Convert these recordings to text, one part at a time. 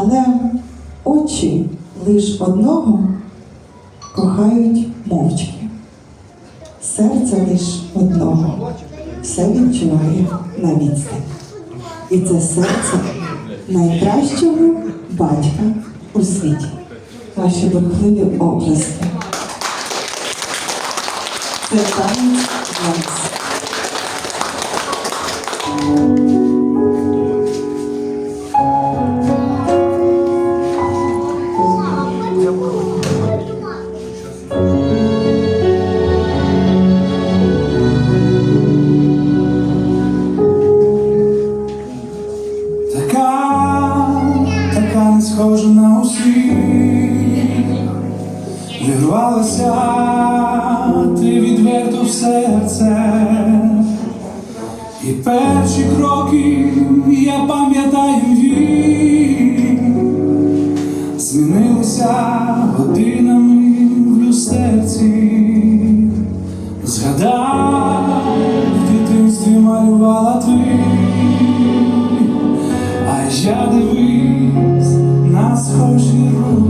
але очі лиш одного кохають мовчки, серце лиш одного все відчуває на відстані. І це серце найкращого батька у світі. Ваші бурхливі області. Це танець вас. Вірвалася ти відверто в серце, і перші кроки я пам'ятаю їх, змінилися годинами в люстерці, згадав, в дитинстві малювала ти, а я дивись на схожі руки.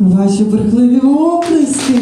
Ваші брехливі оплески!